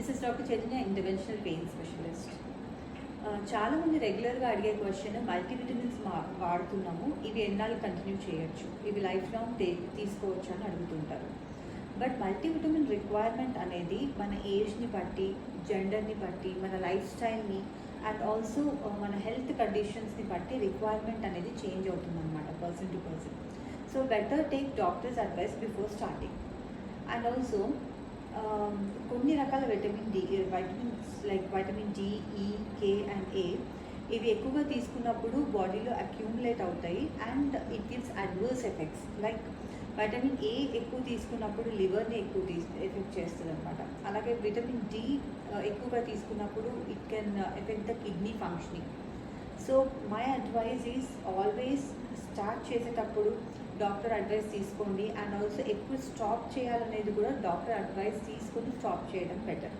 This is doctor Chaitanya interventional pain specialist చాలామంది రెగ్యులర్గా అడిగే క్వశ్చన్ మల్టీవిటమిన్స్ మా వాడుతున్నాము. ఇవి ఎన్నాళ్ళు కంటిన్యూ చేయొచ్చు? ఇవి లైఫ్ లాంగ్ టే తీసుకోవచ్చు అని అడుగుతుంటారు. బట్ మల్టీవిటమిన్ రిక్వైర్మెంట్ అనేది మన ఏజ్ని బట్టి జెండర్ని బట్టి మన లైఫ్ స్టైల్ని అండ్ ఆల్సో మన హెల్త్ కండిషన్స్ని బట్టి రిక్వైర్మెంట్ అనేది చేంజ్ అవుతుందన్నమాట person to person so better take doctor's advice before starting and also Um, కొన్ని రకాల vitamin D vitamins like vitamin D E K and ఏ ఇవి ఎక్కువగా తీసుకున్నప్పుడు బాడీలో అక్యూములేట్ అవుతాయి and it gives adverse effects like vitamin A ఎక్కువ తీసుకున్నప్పుడు లివర్ని ఎక్కువ తీస్ ఎఫెక్ట్ చేస్తుంది అనమాట అలాగే విటమిన్ డి eh, ఎక్కువగా తీసుకున్నప్పుడు it can affect the kidney functioning so my advise is always start చేసేటప్పుడు డాక్టర్ అడ్వైస్ తీసుకోండి. అండ్ ఆల్సో ఎప్పుడు స్టాప్ చేయాలనేది కూడా డాక్టర్ అడ్వైస్ తీసుకొని స్టాప్ చేయడం బెటర్